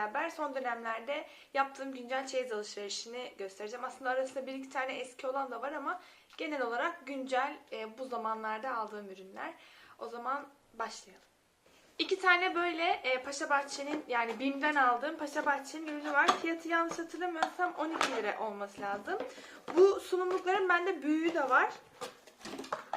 beraber son dönemlerde yaptığım güncel çeyiz alışverişini göstereceğim. Aslında arasında bir iki tane eski olan da var ama genel olarak güncel e, bu zamanlarda aldığım ürünler. O zaman başlayalım. İki tane böyle e, Paşa Bahçe'nin yani BİM'den aldığım Paşa Bahçe'nin ürünü var. Fiyatı yanlış hatırlamıyorsam 12 lira olması lazım. Bu sunumlukların bende büyüğü de var.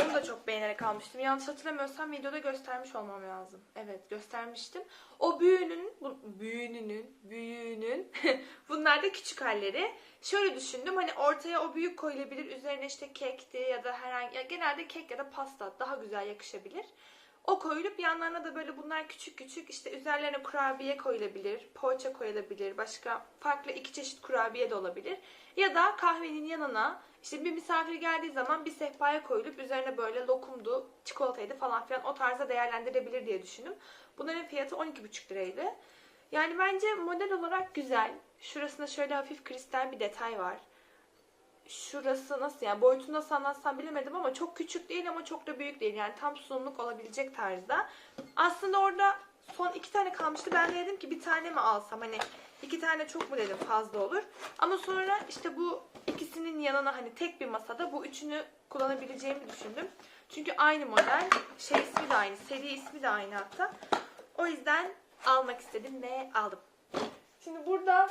Onu da çok beğenerek almıştım. Yanlış hatırlamıyorsam videoda göstermiş olmam lazım. Evet göstermiştim. O büyüğünün, büyüğünün, büyüğünün bunlar da küçük halleri. Şöyle düşündüm hani ortaya o büyük koyulabilir. Üzerine işte kekti ya da herhangi ya genelde kek ya da pasta daha güzel yakışabilir. O koyulup yanlarına da böyle bunlar küçük küçük işte üzerlerine kurabiye koyulabilir, poğaça koyulabilir, başka farklı iki çeşit kurabiye de olabilir. Ya da kahvenin yanına işte bir misafir geldiği zaman bir sehpaya koyulup üzerine böyle lokumdu, çikolataydı falan filan o tarzda değerlendirebilir diye düşündüm. Bunların fiyatı 12,5 liraydı. Yani bence model olarak güzel. Şurasında şöyle hafif kristal bir detay var. Şurası nasıl yani boyutunu nasıl anlatsam bilemedim ama çok küçük değil ama çok da büyük değil. Yani tam sunumluk olabilecek tarzda. Aslında orada son iki tane kalmıştı. Ben de dedim ki bir tane mi alsam hani iki tane çok mu dedim fazla olur. Ama sonra işte bu ikisinin yanına hani tek bir masada bu üçünü kullanabileceğimi düşündüm. Çünkü aynı model. Şey ismi de aynı. Seri ismi de aynı hatta. O yüzden almak istedim ve aldım. Şimdi burada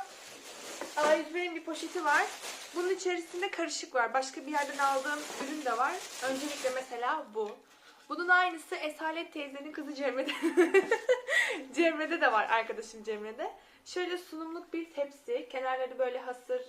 A101'in bir poşeti var. Bunun içerisinde karışık var. Başka bir yerden aldığım ürün de var. Öncelikle mesela bu. Bunun aynısı Esalet teyzenin kızı Cemre'de. Cemre'de de var arkadaşım Cemre'de. Şöyle sunumluk bir tepsi. Kenarları böyle hasır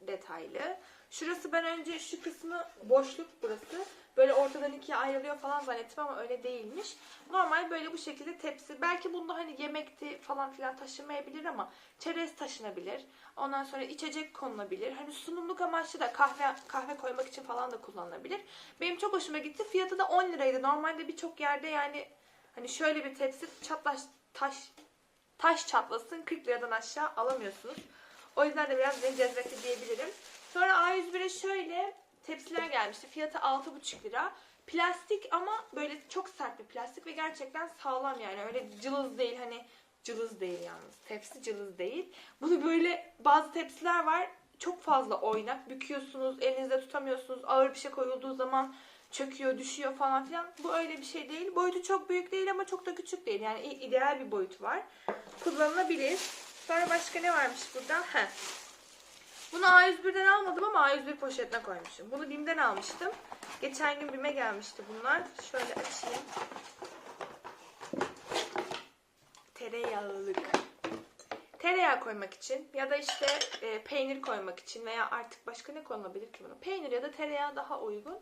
detaylı. Şurası ben önce şu kısmı boşluk burası. Böyle ortadan ikiye ayrılıyor falan zannettim ama öyle değilmiş. Normal böyle bu şekilde tepsi. Belki bunda hani yemekti falan filan taşımayabilir ama çerez taşınabilir. Ondan sonra içecek konulabilir. Hani sunumluk amaçlı da kahve kahve koymak için falan da kullanılabilir. Benim çok hoşuma gitti. Fiyatı da 10 liraydı. Normalde birçok yerde yani hani şöyle bir tepsi çatlaş taş taş çatlasın 40 liradan aşağı alamıyorsunuz. O yüzden de biraz beni cezbetti diyebilirim. Sonra A101'e şöyle tepsiler gelmişti. Fiyatı 6,5 lira. Plastik ama böyle çok sert bir plastik ve gerçekten sağlam yani. Öyle cılız değil hani cılız değil yalnız. Tepsi cılız değil. Bunu böyle bazı tepsiler var. Çok fazla oynak. Büküyorsunuz, elinizde tutamıyorsunuz. Ağır bir şey koyulduğu zaman çöküyor, düşüyor falan filan. Bu öyle bir şey değil. Boyutu çok büyük değil ama çok da küçük değil. Yani ideal bir boyutu var. Kullanılabilir. Sonra başka ne varmış burada? Heh. Bunu A101'den almadım ama A101 poşetine koymuşum. Bunu BİM'den almıştım. Geçen gün BİM'e gelmişti bunlar. Şöyle açayım. Tereyağlık. Tereyağı koymak için ya da işte e, peynir koymak için veya artık başka ne konulabilir ki buna? Peynir ya da tereyağı daha uygun.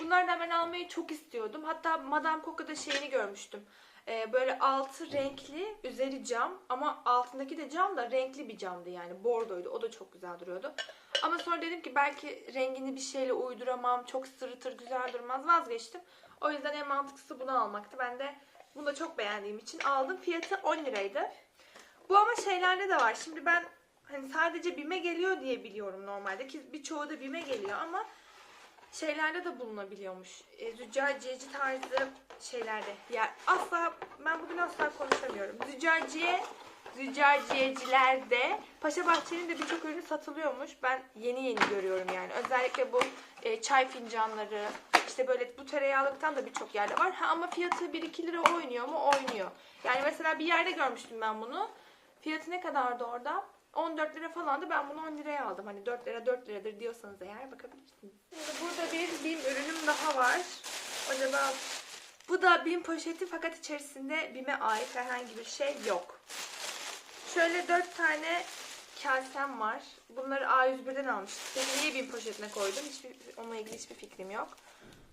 Bunlardan ben almayı çok istiyordum. Hatta Madame Coco'da şeyini görmüştüm. E, böyle altı renkli, üzeri cam ama altındaki de cam da renkli bir camdı yani. Bordoydu. O da çok güzel duruyordu. Ama sonra dedim ki belki rengini bir şeyle uyduramam. Çok sırıtır, güzel durmaz. Vazgeçtim. O yüzden en mantıklısı bunu almaktı. Ben de bunu da çok beğendiğim için aldım. Fiyatı 10 liraydı. Bu ama şeylerde de var. Şimdi ben hani sadece BİM'e geliyor diye biliyorum normalde ki birçoğu da BİM'e geliyor ama şeylerde de bulunabiliyormuş. E, züccaciyeci tarzı şeylerde. Ya asla ben bugün asla konuşamıyorum. Züccaciye züccaciyecilerde Paşa Bahçe'nin de birçok ürünü satılıyormuş. Ben yeni yeni görüyorum yani. Özellikle bu e, çay fincanları, işte böyle bu tereyağlıktan da birçok yerde var. Ha, ama fiyatı 1-2 lira oynuyor mu? Oynuyor. Yani mesela bir yerde görmüştüm ben bunu. Fiyatı ne kadardı orada? 14 lira falandı. Ben bunu 10 liraya aldım. Hani 4 lira 4 liradır diyorsanız eğer bakabilirsiniz. Şimdi burada bir BİM ürünüm daha var. Acaba bu da BİM poşeti fakat içerisinde BİM'e ait herhangi bir şey yok. Şöyle 4 tane kasem var. Bunları A101'den almıştım. Niye BİM poşetine koydum? Hiçbir, onunla ilgili hiçbir fikrim yok.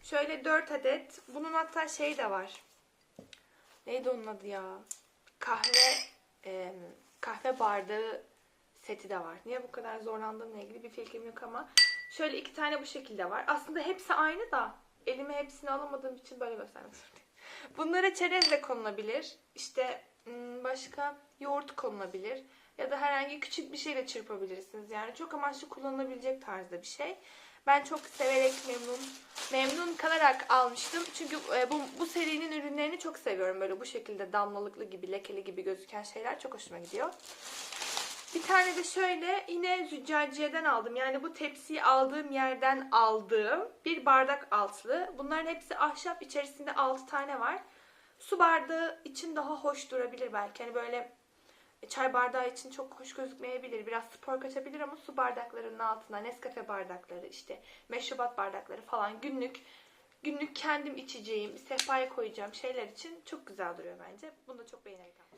Şöyle 4 adet. Bunun hatta şey de var. Neydi onun adı ya? Kahve e, kahve bardağı seti de var. Niye bu kadar zorlandığımla ilgili bir fikrim yok ama şöyle iki tane bu şekilde var. Aslında hepsi aynı da elime hepsini alamadığım için böyle göstermek zorundayım. Bunlara çerez de konulabilir. İşte hmm, başka yoğurt konulabilir. Ya da herhangi küçük bir şeyle çırpabilirsiniz. Yani çok amaçlı kullanılabilecek tarzda bir şey. Ben çok severek memnun memnun kalarak almıştım. Çünkü e, bu, bu serinin ürünlerini çok seviyorum. Böyle bu şekilde damlalıklı gibi, lekeli gibi gözüken şeyler çok hoşuma gidiyor. Bir tane de şöyle yine züccaciyeden aldım. Yani bu tepsiyi aldığım yerden aldığım bir bardak altlı. Bunların hepsi ahşap. içerisinde 6 tane var. Su bardağı için daha hoş durabilir belki. Hani böyle çay bardağı için çok hoş gözükmeyebilir. Biraz spor kaçabilir ama su bardaklarının altına Nescafe bardakları işte meşrubat bardakları falan günlük günlük kendim içeceğim, sehpaya koyacağım şeyler için çok güzel duruyor bence. Bunu da çok beğenerek.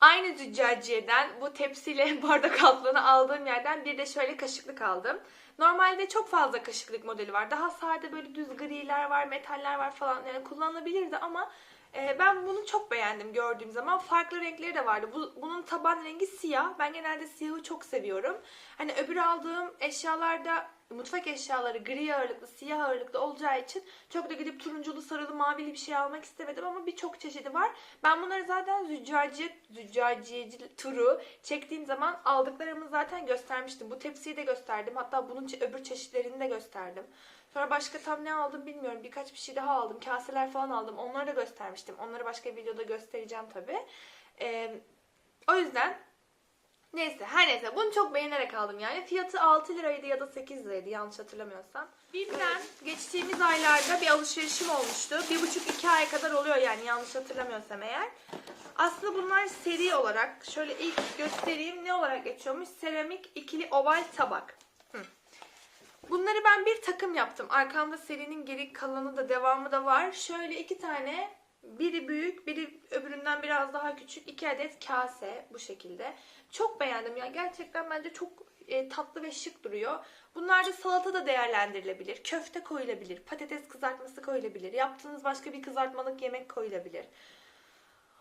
Aynı züccaciyeden bu tepsiyle bardak altlığını aldığım yerden bir de şöyle kaşıklık aldım. Normalde çok fazla kaşıklık modeli var. Daha sade böyle düz griler var, metaller var falan. Yani kullanılabilirdi ama e, ben bunu çok beğendim gördüğüm zaman. Farklı renkleri de vardı. Bu, bunun taban rengi siyah. Ben genelde siyahı çok seviyorum. Hani öbür aldığım eşyalarda mutfak eşyaları gri ağırlıklı, siyah ağırlıklı olacağı için çok da gidip turunculu, sarılı, mavili bir şey almak istemedim ama birçok çeşidi var. Ben bunları zaten züccaciye, züccaciyeci turu çektiğim zaman aldıklarımı zaten göstermiştim. Bu tepsiyi de gösterdim. Hatta bunun öbür çeşitlerini de gösterdim. Sonra başka tam ne aldım bilmiyorum. Birkaç bir şey daha aldım. Kaseler falan aldım. Onları da göstermiştim. Onları başka bir videoda göstereceğim tabii. Ee, o yüzden Neyse her neyse bunu çok beğenerek aldım yani. Fiyatı 6 liraydı ya da 8 liraydı yanlış hatırlamıyorsam. Birden geçtiğimiz aylarda bir alışverişim olmuştu. Bir buçuk iki ay kadar oluyor yani yanlış hatırlamıyorsam eğer. Aslında bunlar seri olarak şöyle ilk göstereyim ne olarak geçiyormuş. Seramik ikili oval tabak. Hı. Bunları ben bir takım yaptım. Arkamda serinin geri kalanı da devamı da var. Şöyle iki tane biri büyük, biri öbüründen biraz daha küçük. iki adet kase bu şekilde. Çok beğendim ya. Gerçekten bence çok e, tatlı ve şık duruyor. Bunlarda salata da değerlendirilebilir. Köfte koyulabilir. Patates kızartması koyulabilir. Yaptığınız başka bir kızartmalık yemek koyulabilir.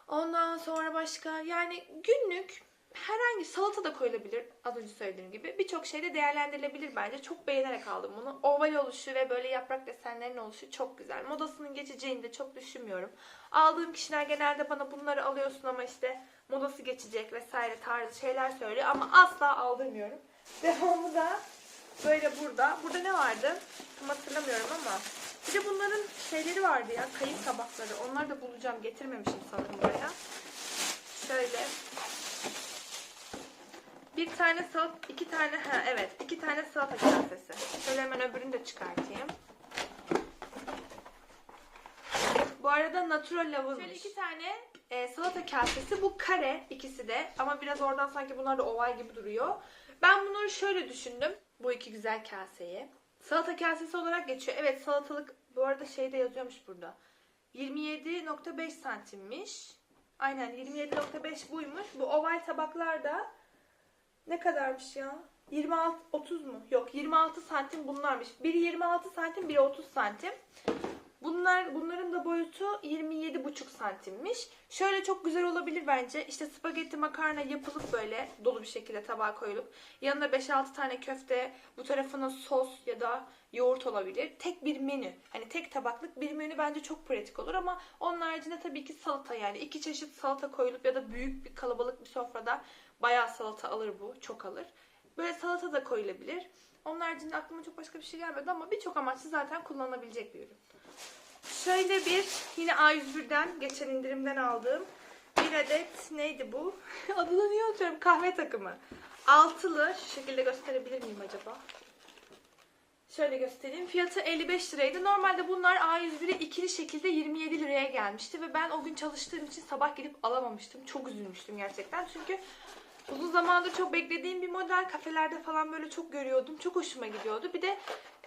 Ondan sonra başka yani günlük herhangi salata da koyulabilir az önce söylediğim gibi. Birçok şeyde değerlendirilebilir bence. Çok beğenerek aldım bunu. Oval oluşu ve böyle yaprak desenlerin oluşu çok güzel. Modasının geçeceğini de çok düşünmüyorum. Aldığım kişiler genelde bana bunları alıyorsun ama işte modası geçecek vesaire tarzı şeyler söylüyor ama asla aldırmıyorum. Devamı da böyle burada. Burada ne vardı? Tam hatırlamıyorum ama. Bir de bunların şeyleri vardı ya. Kayıp tabakları. Onları da bulacağım. Getirmemişim sanırım buraya. Şöyle. Bir tane salat, iki tane, ha evet, iki tane salata kasesi. Şöyle hemen öbürünü de çıkartayım. Bu arada natural lavuzmuş. Şöyle iki tane e, salata kasesi. Bu kare ikisi de ama biraz oradan sanki bunlar da oval gibi duruyor. Ben bunları şöyle düşündüm. Bu iki güzel kaseyi. Salata kasesi olarak geçiyor. Evet salatalık bu arada şeyde yazıyormuş burada. 27.5 santimmiş. Aynen 27.5 buymuş. Bu oval tabaklar da ne kadarmış ya? 26 30 mu? Yok 26 santim bunlarmış. Biri 26 santim, biri 30 santim. Bunlar bunların da boyutu 27,5 santimmiş. Şöyle çok güzel olabilir bence. İşte spagetti makarna yapılıp böyle dolu bir şekilde tabağa koyulup yanında 5-6 tane köfte, bu tarafına sos ya da yoğurt olabilir. Tek bir menü. Hani tek tabaklık bir menü bence çok pratik olur ama onun haricinde tabii ki salata yani iki çeşit salata koyulup ya da büyük bir kalabalık bir sofrada bayağı salata alır bu. Çok alır. Böyle salata da koyulabilir. Onun haricinde aklıma çok başka bir şey gelmedi ama birçok amaçlı zaten kullanılabilecek bir ürün. Şöyle bir yine A101'den geçen indirimden aldığım bir adet neydi bu? Adını niye unutuyorum? Kahve takımı. Altılı. Şu şekilde gösterebilir miyim acaba? Şöyle göstereyim. Fiyatı 55 liraydı. Normalde bunlar A101'e ikili şekilde 27 liraya gelmişti ve ben o gün çalıştığım için sabah gidip alamamıştım. Çok üzülmüştüm gerçekten. Çünkü uzun zamandır çok beklediğim bir model. Kafelerde falan böyle çok görüyordum. Çok hoşuma gidiyordu. Bir de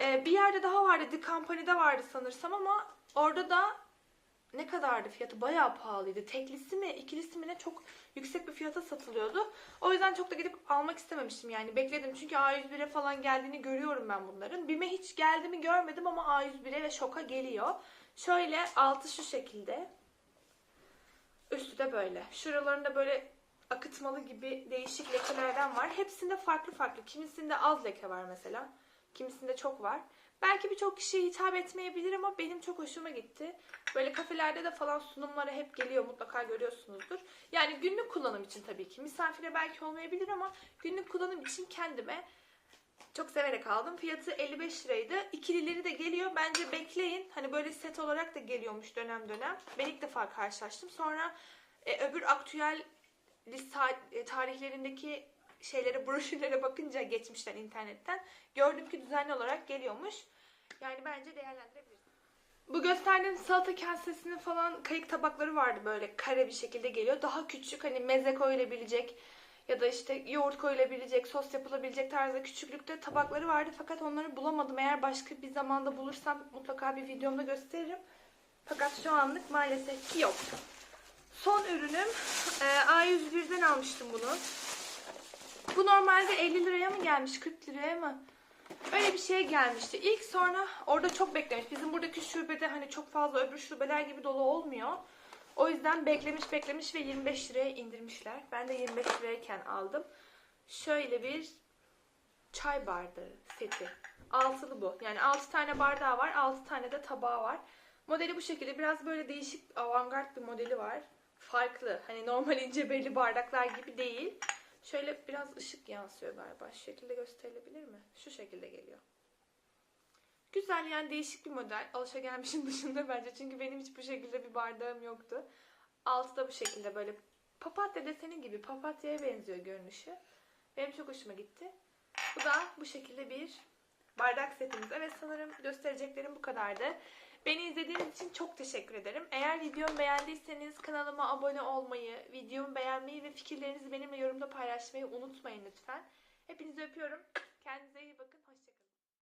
e, bir yerde daha vardı. The Company'de vardı sanırsam ama orada da ne kadardı fiyatı? Bayağı pahalıydı. Teklisi mi, ikilisi mi ne çok yüksek bir fiyata satılıyordu. O yüzden çok da gidip almak istememiştim yani. Bekledim çünkü A101'e falan geldiğini görüyorum ben bunların. BİM'e hiç geldi mi görmedim ama A101'e ve şoka geliyor. Şöyle altı şu şekilde. Üstü de böyle. Şuralarında böyle akıtmalı gibi değişik lekelerden var. Hepsinde farklı farklı. Kimisinde az leke var mesela. Kimisinde çok var. Belki birçok kişiye hitap etmeyebilir ama benim çok hoşuma gitti. Böyle kafelerde de falan sunumlara hep geliyor mutlaka görüyorsunuzdur. Yani günlük kullanım için tabii ki. Misafire belki olmayabilir ama günlük kullanım için kendime Çok severek aldım. Fiyatı 55 liraydı. İkilileri de geliyor. Bence bekleyin. Hani böyle set olarak da geliyormuş dönem dönem. Ben ilk defa karşılaştım. Sonra e, öbür aktüel lise e, tarihlerindeki şeylere, broşürlere bakınca geçmişten internetten gördüm ki düzenli olarak geliyormuş. Yani bence değerlendirebiliriz. Bu gösterdiğim salata kasesinin falan kayık tabakları vardı böyle kare bir şekilde geliyor. Daha küçük hani meze koyulabilecek ya da işte yoğurt koyulabilecek, sos yapılabilecek tarzda küçüklükte tabakları vardı. Fakat onları bulamadım. Eğer başka bir zamanda bulursam mutlaka bir videomda gösteririm. Fakat şu anlık maalesef ki yok. Son ürünüm e, A101'den almıştım bunu. Bu normalde 50 liraya mı gelmiş, 40 liraya mı? Öyle bir şey gelmişti. İlk sonra orada çok beklemiş. Bizim buradaki şubede hani çok fazla öbür şubeler gibi dolu olmuyor. O yüzden beklemiş beklemiş ve 25 liraya indirmişler. Ben de 25 lirayken aldım. Şöyle bir çay bardağı seti. Altılı bu. Yani 6 tane bardağı var. 6 tane de tabağı var. Modeli bu şekilde. Biraz böyle değişik avantgard bir modeli var. Farklı. Hani normal ince belli bardaklar gibi değil. Şöyle biraz ışık yansıyor galiba. Şu şekilde gösterilebilir mi? Şu şekilde geliyor. Güzel yani değişik bir model. Alışagelmişin dışında bence. Çünkü benim hiç bu şekilde bir bardağım yoktu. Altı da bu şekilde böyle papatya deseni gibi papatyaya benziyor görünüşü. Benim çok hoşuma gitti. Bu da bu şekilde bir bardak setimiz. Evet sanırım göstereceklerim bu kadardı. Beni izlediğiniz için çok teşekkür ederim. Eğer videomu beğendiyseniz kanalıma abone olmayı, videomu beğenmeyi ve fikirlerinizi benimle yorumda paylaşmayı unutmayın lütfen. Hepinizi öpüyorum. Kendinize iyi bakın.